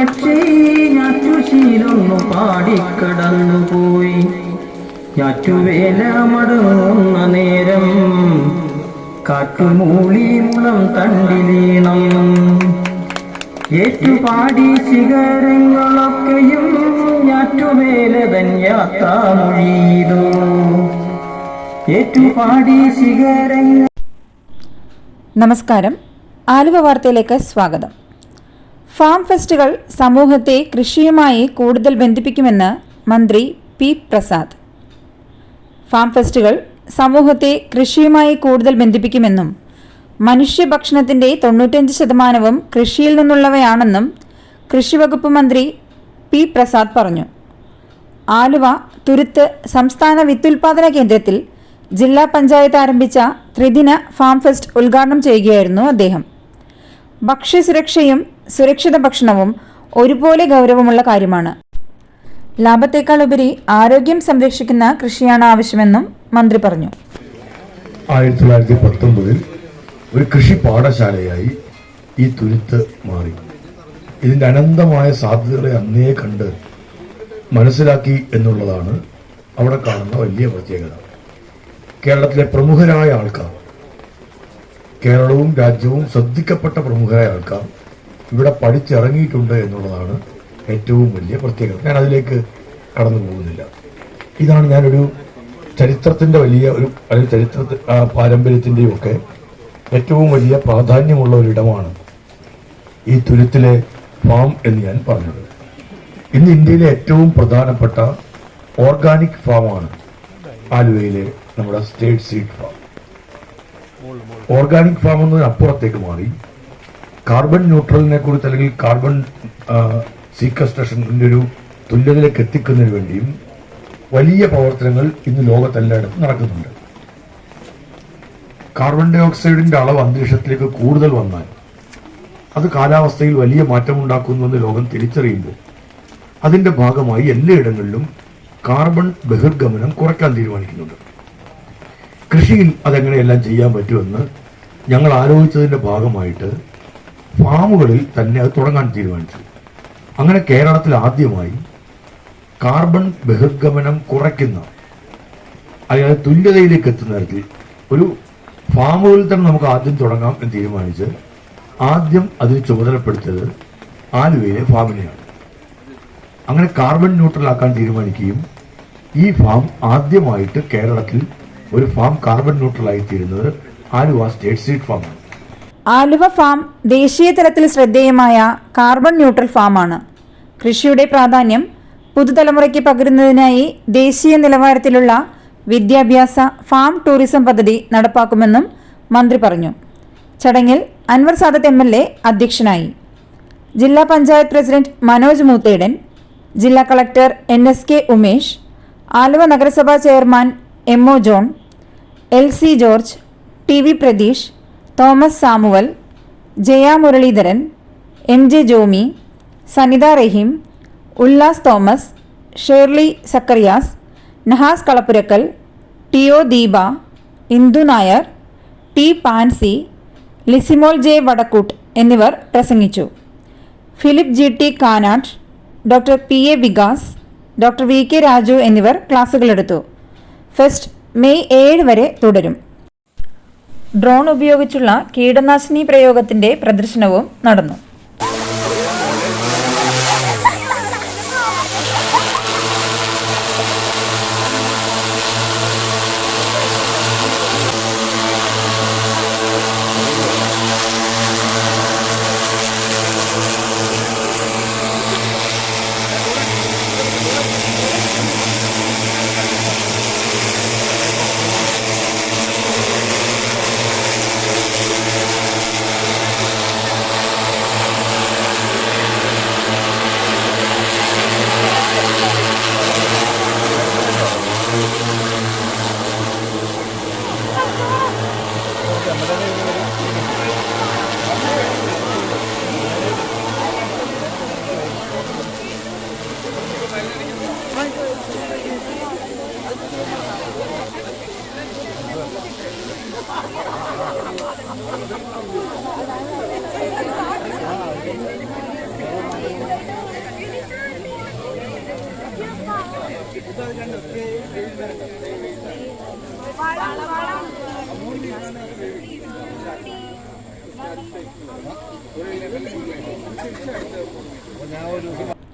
പക്ഷേ ഞാറ്റുശീലൊന്നു പാടിക്കടന്നുപോയി. ഞാറ്റുവേല മടങ്ങുന്ന നേരം കാട്ടുമൂളി മുളം തണ്ടിലീണം. ഏറ്റുപാടി ശിഖരങ്ങളൊക്കെയും ഞാറ്റുവേല തൻ യാത്രാമൊഴിയിലോ ഏറ്റുപാടി ശിഖരങ്ങൾ നമസ്കാരം. ആലുവ വാർത്തയിലേക്ക് സ്വാഗതം. ഫാം ഫെസ്റ്റുകൾ സമൂഹത്തെ കൃഷിയുമായി കൂടുതൽ ബന്ധിപ്പിക്കുമെന്ന് മന്ത്രി പി പ്രസാദ്. ഫാം ഫെസ്റ്റുകൾ സമൂഹത്തെ കൃഷിയുമായി കൂടുതൽ ബന്ധിപ്പിക്കുമെന്നും മനുഷ്യഭക്ഷണത്തിന്റെ തൊണ്ണൂറ്റഞ്ച് ശതമാനവും കൃഷിയിൽ നിന്നുള്ളവയാണെന്നും കൃഷിവകുപ്പ് മന്ത്രി പി പ്രസാദ് പറഞ്ഞു. ആലുവ തുരുത്ത് സംസ്ഥാന വിത്തുൽപാദന കേന്ദ്രത്തിൽ ജില്ലാ പഞ്ചായത്ത് ആരംഭിച്ച ത്രിദിന ഫാം ഫെസ്റ്റ് ഉദ്ഘാടനം ചെയ്യുകയായിരുന്നു അദ്ദേഹം. ഭക്ഷ്യസുരക്ഷയും സുരക്ഷിത ഭക്ഷണവും ഒരുപോലെ ഗൗരവമുള്ള കാര്യമാണ്. ലാഭത്തേക്കാൾ ഉപരി ആരോഗ്യം സംരക്ഷിക്കുന്ന കൃഷിയാണ് ആവശ്യമെന്നും മന്ത്രി പറഞ്ഞു. ആയിരത്തി തൊള്ളായിരത്തി പത്തൊമ്പതിൽ ഒരു കൃഷി പാഠശാലയായി ഈ തുരുത്ത് മാറി. ഇതിന്റെ അനന്തമായ സാധ്യതകളെ അന്നേ കണ്ട് മനസ്സിലാക്കി എന്നുള്ളതാണ് അവിടെ കാണുന്ന വലിയ പ്രത്യേകത. കേരളത്തിലെ പ്രമുഖരായ ആൾക്കാർ കേരളവും രാജ്യവും ശ്രദ്ധിക്കപ്പെട്ട പ്രമുഖരായ ആൾക്കാർ ഇവിടെ പഠിച്ചിറങ്ങിയിട്ടുണ്ട് എന്നുള്ളതാണ് ഏറ്റവും വലിയ പ്രത്യേകത. ഞാൻ അതിലേക്ക് കടന്നു പോകുന്നില്ല. ഇതാണ് ഞാനൊരു ചരിത്രത്തിന്റെ വലിയ ഒരു അല്ലെങ്കിൽ ചരിത്ര പാരമ്പര്യത്തിന്റെയും ഒക്കെ ഏറ്റവും വലിയ പ്രാധാന്യമുള്ള ഒരിടമാണ് ഈ തുരുത്തിലെ ഫാം എന്ന് ഞാൻ പറഞ്ഞത്. ഇന്ന് ഇന്ത്യയിലെ ഏറ്റവും പ്രധാനപ്പെട്ട ഓർഗാനിക് ഫാമാണ് ആലുവയിലെ നമ്മുടെ state seed farm. Organic farm എന്നതിന് അപ്പുറത്തേക്ക് മാറി കാർബൺ ന്യൂട്രലിനെ കുറിച്ച് അല്ലെങ്കിൽ കാർബൺ സീക്വസ്ട്രേഷന്റെ ഒരു തുല്യതയിലേക്ക് എത്തിക്കുന്നതിന് വേണ്ടിയും വലിയ പ്രവർത്തനങ്ങൾ ഇന്ന് ലോകത്തെല്ലായിടത്തും നടക്കുന്നുണ്ട്. കാർബൺ ഡൈ ഓക്സൈഡിന്റെ അളവ് അന്തരീക്ഷത്തിലേക്ക് കൂടുതൽ വന്നാൽ അത് കാലാവസ്ഥയിൽ വലിയ മാറ്റം മാറ്റമുണ്ടാക്കുന്നുവെന്ന് ലോകം തിരിച്ചറിയുമ്പോൾ അതിന്റെ ഭാഗമായി എല്ലായിടങ്ങളിലും കാർബൺ ബഹിർഗമനം കുറയ്ക്കാൻ തീരുമാനിക്കുന്നുണ്ട്. കൃഷിയിൽ അതെങ്ങനെയെല്ലാം ചെയ്യാൻ പറ്റുമെന്ന് ഞങ്ങൾ ആലോചിച്ചതിന്റെ ഭാഗമായിട്ട് ഫാമുകളിൽ തന്നെ അത് തുടങ്ങാൻ തീരുമാനിച്ചു. അങ്ങനെ കേരളത്തിൽ ആദ്യമായി കാർബൺ ബഹിർഗമനം കുറയ്ക്കുന്ന അതായത് തുല്യതയിലേക്ക് എത്തുന്ന തരത്തിൽ ഒരു ഫാമുകളിൽ തന്നെ നമുക്ക് ആദ്യം തുടങ്ങാം എന്ന് തീരുമാനിച്ച് ആദ്യം അതിന് ചുമതലപ്പെടുത്തിയത് ആലുവയിലെ ഫാമിനെയാണ്. അങ്ങനെ കാർബൺ ന്യൂട്രൽ ആക്കാൻ തീരുമാനിക്കുകയും ഈ ഫാം ആദ്യമായിട്ട് കേരളത്തിൽ ഒരു ഫാം കാർബൺ ന്യൂട്രൽ ആയിത്തീരുന്നത് ആലുവ സ്റ്റേറ്റ് സീഡ് ഫാമാണ്. ആലുവ ഫാം ദേശീയ തലത്തിൽ ശ്രദ്ധേയമായ കാർബൺ ന്യൂട്രൽ ഫാമാണ്. കൃഷിയുടെ പ്രാധാന്യം പുതുതലമുറയ്ക്ക് പകരുന്നതിനായി ദേശീയ നിലവാരത്തിലുള്ള വിദ്യാഭ്യാസ ഫാം ടൂറിസം പദ്ധതി നടപ്പാക്കുമെന്നും മന്ത്രി പറഞ്ഞു. ചടങ്ങിൽ Anwar Sadath M L A അധ്യക്ഷനായി. ജില്ലാ പഞ്ചായത്ത് പ്രസിഡന്റ് മനോജ് മൂത്തേടൻ ജില്ലാ collector N S K Umesh Aluva നഗരസഭാ chairman M O John L C George T V Prathish Thomas Samuel Jaya Muraleedharan M J Jomy Sanitha Raheem Ullas Thomas Shirley Zacharias Nahas Kalappurakkal T O Deepa Indu Nair T Pansy Lisimol J Vadakkoot എന്നിവർ പ്രസംഗിച്ചു. Philip G T Kanatt doctor P A Vikas doctor V K Raju എന്നിവർ ക്ലാസുകളെടുത്തു. Fest May ഏഴ് വരെ തുടരും. Drone ഉപയോഗിച്ചുള്ള കീടനാശിനി പ്രയോഗത്തിന്റെ പ്രദർശനവും നടന്നു.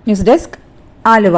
News desk, Aluva